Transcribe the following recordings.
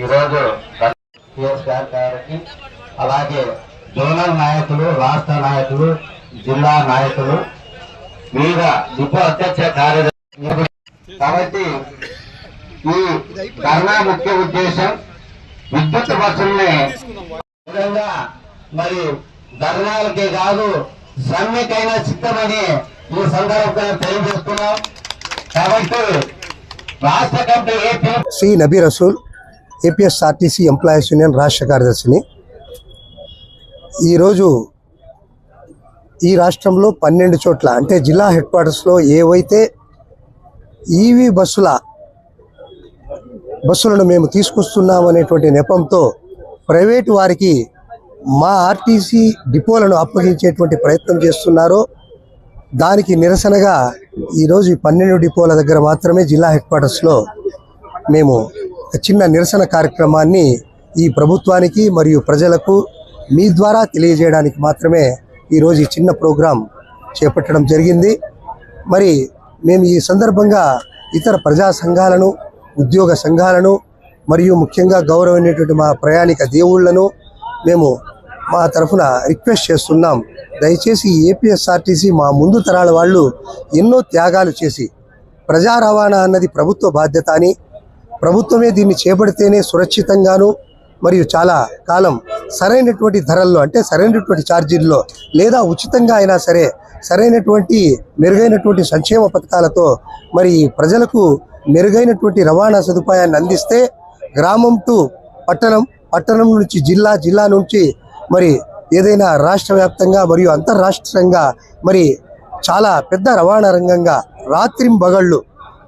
ఈరోజు సిఎస్ గారికి అలాగే జోనల్ నాయకులు రాష్ట్ర నాయకులు జిల్లా నాయకులు మీద ఉప అధ్యక్ష కార్యదర్శి కాబట్టి ఈ ధర్నా ముఖ్య ఉద్దేశం విద్యుత్ బస్సుల్ని విధంగా మరి ధర్నాలకే కాదు సమ్మెకైనా సిద్ధమని ఈ సందర్భంగా తెలియజేస్తున్నాం. కాబట్టి రాష్ట్ర company C Nabi Rasul APSRTC employees union రాష్ట్ర కార్యదర్శిని. ఈరోజు ఈ రాష్ట్రంలో పన్నెండు చోట్ల అంటే జిల్లా హెడ్ క్వార్టర్స్లో ఏవైతే ఈవీ బస్సుల బస్సులను మేము తీసుకొస్తున్నాం అనేటువంటి నెపంతో ప్రైవేటు వారికి మా ఆర్టీసీ డిపోలను అప్పగించేటువంటి ప్రయత్నం చేస్తున్నారో దానికి నిరసనగా ఈరోజు ఈ పన్నెండు డిపోల దగ్గర మాత్రమే జిల్లా హెడ్ క్వార్టర్స్లో మేము చిన్న నిరసన కార్యక్రమాన్ని ఈ ప్రభుత్వానికి మరియు ప్రజలకు మీ ద్వారా తెలియజేయడానికి మాత్రమే ఈరోజు ఈ చిన్న ప్రోగ్రాం చేపట్టడం జరిగింది. మరి మేము ఈ సందర్భంగా ఇతర ప్రజా సంఘాలను ఉద్యోగ సంఘాలను మరియు ముఖ్యంగా గౌరవమైనటువంటి మా ప్రయాణిక దేవుళ్ళను మేము మా తరఫున రిక్వెస్ట్ చేస్తున్నాం. దయచేసి ఏపీఎస్ఆర్టీసీ మా ముందు తరాల వాళ్ళు ఎన్నో త్యాగాలు చేసి ప్రజా రవాణా అన్నది ప్రభుత్వ బాధ్యత అని ప్రభుత్వమే దీన్ని చేపడితేనే సురక్షితంగాను మరియు చాలా కాలం సరైనటువంటి ధరల్లో అంటే సరైనటువంటి ఛార్జీల్లో లేదా ఉచితంగా అయినా సరే సరైనటువంటి మెరుగైనటువంటి సంక్షేమ పథకాలతో మరి ప్రజలకు మెరుగైనటువంటి రవాణా సదుపాయాన్ని అందిస్తే గ్రామం టు పట్టణం పట్టణం నుంచి జిల్లా జిల్లా నుంచి మరి ఏదైనా రాష్ట్ర వ్యాప్తంగా మరియు అంతర్రాష్ట్రంగా మరి చాలా పెద్ద రవాణా రంగంగా రాత్రింబగళ్ళు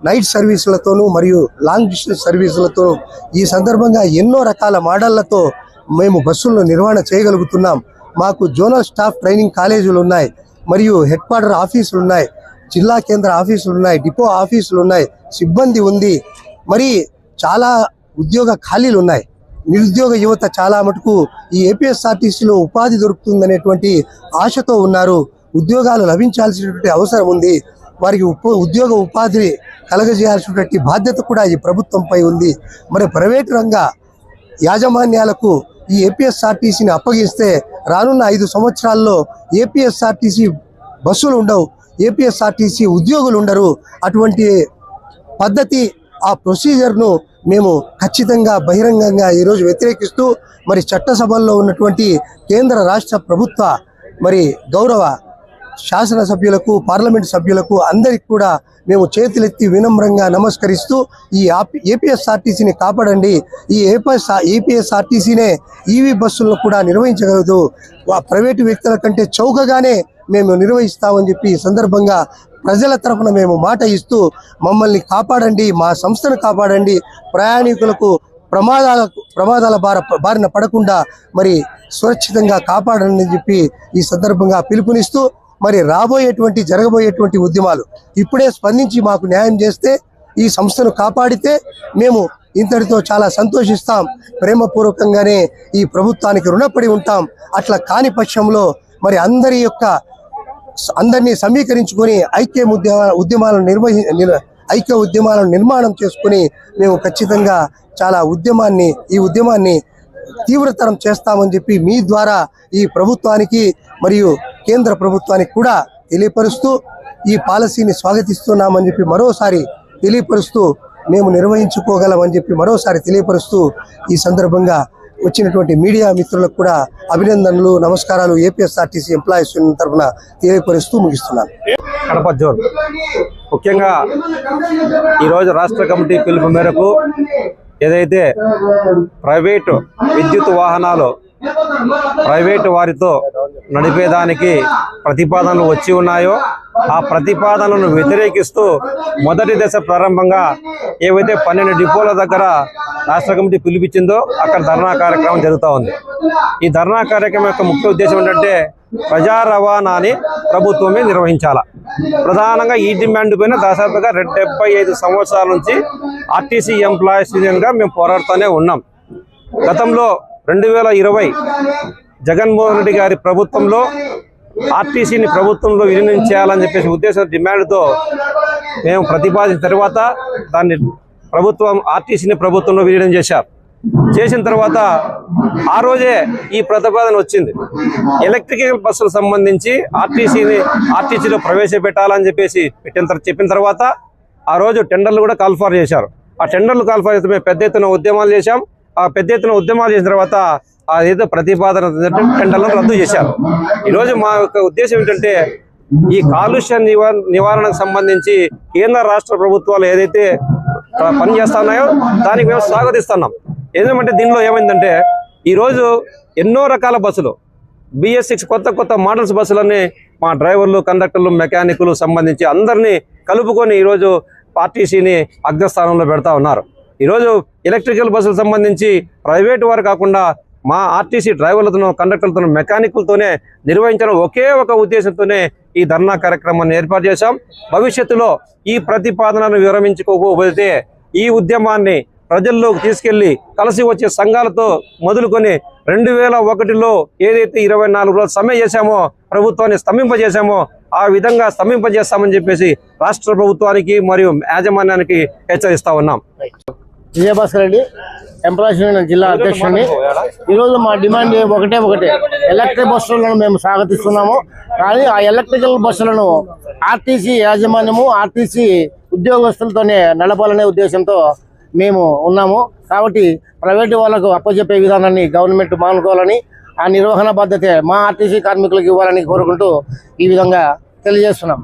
నైట్ సర్వీసులతోనూ మరియు లాంగ్ డిస్టెన్స్ సర్వీసులతో ఈ సందర్భంగా ఎన్నో రకాల మోడళ్ళతో మేము బస్సులను నిర్వహణ చేయగలుగుతున్నాం. మాకు జోనల్ స్టాఫ్ ట్రైనింగ్ కాలేజీలు ఉన్నాయి. మరియు హెడ్ క్వార్టర్ ఆఫీసులు ఉన్నాయి. జిల్లా కేంద్ర ఆఫీసులు ఉన్నాయి. డిపో ఆఫీసులు ఉన్నాయి. సిబ్బంది ఉంది. మరి చాలా ఉద్యోగ ఖాళీలు ఉన్నాయి. నిరుద్యోగ యువత చాలా మటుకు ఈ ఏపీఎస్ఆర్టీసీలో ఉపాధి దొరుకుతుందనేటువంటి ఆశతో ఉన్నారు. ఉద్యోగాలు లభించాల్సినటువంటి అవసరం ఉంది. వారికి ఉప ఉద్యోగ ఉపాధి కలగజేయాల్సినటువంటి బాధ్యత కూడా ఈ ప్రభుత్వంపై ఉంది. మరి ప్రైవేటు రంగ యాజమాన్యాలకు ఈ ఏపీఎస్ఆర్టీసీని అప్పగిస్తే రానున్న ఐదు సంవత్సరాల్లో ఏపీఎస్ఆర్టీసీ బస్సులు ఉండవు ఏపీఎస్ఆర్టీసీ ఉద్యోగులు ఉండరు. అటువంటి పద్ధతి ఆ ప్రొసీజర్ను మేము ఖచ్చితంగా బహిరంగంగా ఈరోజు వ్యతిరేకిస్తూ మరి చట్టసభల్లో ఉన్నటువంటి కేంద్ర రాష్ట్ర ప్రభుత్వ మరి గౌరవ శాసనసభ్యులకు పార్లమెంట్ సభ్యులకు అందరికి కూడా మేము చేతులెత్తి వినమ్రంగా నమస్కరిస్తూ ఈ ఏపీఎస్ఆర్టీసీని కాపాడండి. ఈ ఏపీఎస్ ఏపీఎస్ఆర్టీసీనే ఈవీ బస్సులను కూడా నిర్వహించగలదు. ప్రైవేటు వ్యక్తుల కంటే చౌకగానే మేము నిర్వహిస్తామని చెప్పి ఈ సందర్భంగా ప్రజల తరఫున మేము మాట ఇస్తూ మమ్మల్ని కాపాడండి మా సంస్థను కాపాడండి. ప్రయాణికులకు ప్రమాదాలకు ప్రమాదాల బార బారిన పడకుండా మరి సురక్షితంగా కాపాడండి అని చెప్పి ఈ సందర్భంగా పిలుపునిస్తూ మరి రాబోయేటువంటి జరగబోయేటువంటి ఉద్యమాలు ఇప్పుడే స్పందించి మాకు న్యాయం చేస్తే ఈ సంస్థను కాపాడితే మేము ఇంతటితో చాలా సంతోషిస్తాం. ప్రేమపూర్వకంగానే ఈ ప్రభుత్వానికి రుణపడి ఉంటాం. అట్లా కాని పక్షంలో మరి అందరి యొక్క అందరినీ సమీకరించుకొని ఐక్య ఉద్యమ ఉద్యమాలను నిర్వహి ఐక్య ఉద్యమాలను నిర్మాణం చేసుకుని మేము ఖచ్చితంగా చాలా ఉద్యమాన్ని ఈ ఉద్యమాన్ని తీవ్రతరం చేస్తామని చెప్పి మీ ద్వారా ఈ ప్రభుత్వానికి మరియు కేంద్ర ప్రభుత్వానికి కూడా తెలియపరుస్తూ ఈ పాలసీని స్వాగతిస్తున్నామని చెప్పి మరోసారి తెలియపరుస్తూ మేము నిర్వహించుకోగలమని చెప్పి మరోసారి తెలియపరుస్తూ ఈ సందర్భంగా వచ్చినటువంటి మీడియా మిత్రులకు కూడా అభినందనలు నమస్కారాలు ఏపీఎస్ఆర్టీసీ ఎంప్లాయీస్ తరఫున తెలియపరుస్తూ ముగిస్తున్నాను. కడప జోన్. ముఖ్యంగా ఈరోజు రాష్ట్ర కమిటీ పిలుపు మేరకు ఏదైతే ప్రైవేటు విద్యుత్ వాహనాలు ప్రైవేటు వారితో నడిపేదానికి ప్రతిపాదనలు వచ్చి ఉన్నాయో ఆ ప్రతిపాదనలను వ్యతిరేకిస్తూ మొదటి దశ ప్రారంభంగా ఏవైతే పన్నెండు డిపోల దగ్గర రాష్ట్ర కమిటీ పిలిపించిందో అక్కడ ధర్నా కార్యక్రమం జరుగుతూ ఉంది. ఈ ధర్నా కార్యక్రమం యొక్క ముఖ్య ఉద్దేశం ఏంటంటే ప్రజా రవాణాని ప్రభుత్వమే నిర్వహించాల. ప్రధానంగా ఈ డిమాండ్ పైన దాదాపుగా రెండు డెబ్బై ఐదు సంవత్సరాల నుంచి ఆర్టీసీ ఎంప్లాయీస్ యూనియన్గా మేము పోరాడుతూనే ఉన్నాం. గతంలో రెండు వేల ఇరవై జగన్మోహన్ రెడ్డి గారి ప్రభుత్వంలో ఆర్టీసీని ప్రభుత్వంలో విలీనం చేయాలని చెప్పేసి ఉద్దేశం డిమాండ్తో మేము ప్రతిపాదించిన తర్వాత దాన్ని ప్రభుత్వం ఆర్టీసీని ప్రభుత్వంలో విలీనం చేశారు. చేసిన తర్వాత ఆ రోజే ఈ ప్రతిపాదన వచ్చింది. ఎలక్ట్రికల్ బస్సులకు సంబంధించి ఆర్టీసీని ఆర్టీసీలో ప్రవేశపెట్టాలని చెప్పేసి పెట్టిన చెప్పిన తర్వాత ఆ రోజు టెండర్లు కూడా కాల్ఫార్ చేశారు. ఆ టెండర్లు కాల్ఫార్ చేస్తే మేము పెద్ద ఎత్తున ఉద్యమాలు చేశాం. పెద్ద ఎత్తున ఉద్యమాలు చేసిన తర్వాత ఆ ఏదో ప్రతిపాదన టెండర్లను రద్దు చేశారు. ఈరోజు మా యొక్క ఉద్దేశం ఏంటంటే ఈ కాలుష్య నివా నివారణకు సంబంధించి కేంద్ర రాష్ట్ర ప్రభుత్వాలు ఏదైతే పని చేస్తున్నాయో దానికి మేము స్వాగతిస్తున్నాం. ఎందుకంటే దీనిలో ఏమైందంటే ఈరోజు ఎన్నో రకాల బస్సులు బిఎస్ సిక్స్ కొత్త కొత్త మోడల్స్ బస్సులన్నీ మా డ్రైవర్లు కండక్టర్లు మెకానికులు సంబంధించి అందరినీ కలుపుకొని ఈరోజు ఆర్టీసీని అగ్రస్థానంలో పెడతా ఉన్నారు. ఈరోజు ఎలక్ట్రికల్ బస్సులకు సంబంధించి ప్రైవేట్ వారు కాకుండా మా ఆర్టీసీ డ్రైవర్లతోనూ కండక్టర్లతోనూ మెకానిక్లతోనే నిర్వహించడం ఒకే ఒక ఉద్దేశంతోనే ఈ ధర్నా కార్యక్రమాన్ని ఏర్పాటు చేశాం. భవిష్యత్తులో ఈ ప్రతిపాదనను విరమించుకోకపోతే ఈ ఉద్యమాన్ని ప్రజల్లోకి తీసుకెళ్ళి కలిసి వచ్చే సంఘాలతో మొదలుకొని రెండు వేల ఒకటిలో ఏదైతే ఇరవై నాలుగు రోజులు సమ్మె చేశామో ప్రభుత్వాన్ని స్తంభింపజేశామో ఆ విధంగా స్తంభింపజేస్తామని చెప్పేసి రాష్ట్ర ప్రభుత్వానికి మరియు యాజమాన్యానికి హెచ్చరిస్తా ఉన్నాం. విజయభాస్కర్ రెడ్డి ఎంప్లాయీస్ యూనియన్ జిల్లా అధ్యక్షుడిని. ఈరోజు మా డిమాండ్ ఒకటే ఒకటే. ఎలక్ట్రిక్ బస్సులను మేము స్వాగతిస్తున్నాము. కానీ ఆ ఎలక్ట్రికల్ బస్సులను ఆర్టీసీ యాజమాన్యము ఆర్టీసీ ఉద్యోగస్తులతోనే నడపాలనే ఉద్దేశంతో మేము ఉన్నాము. కాబట్టి ప్రైవేటు వాళ్ళకు అప్పచెప్పే విధానాన్ని గవర్నమెంట్ మానుకోవాలని ఆ నిర్వహణ బాధ్యత మా ఆర్టీసీ కార్మికులకు ఇవ్వాలని కోరుకుంటూ ఈ విధంగా తెలియజేస్తున్నాం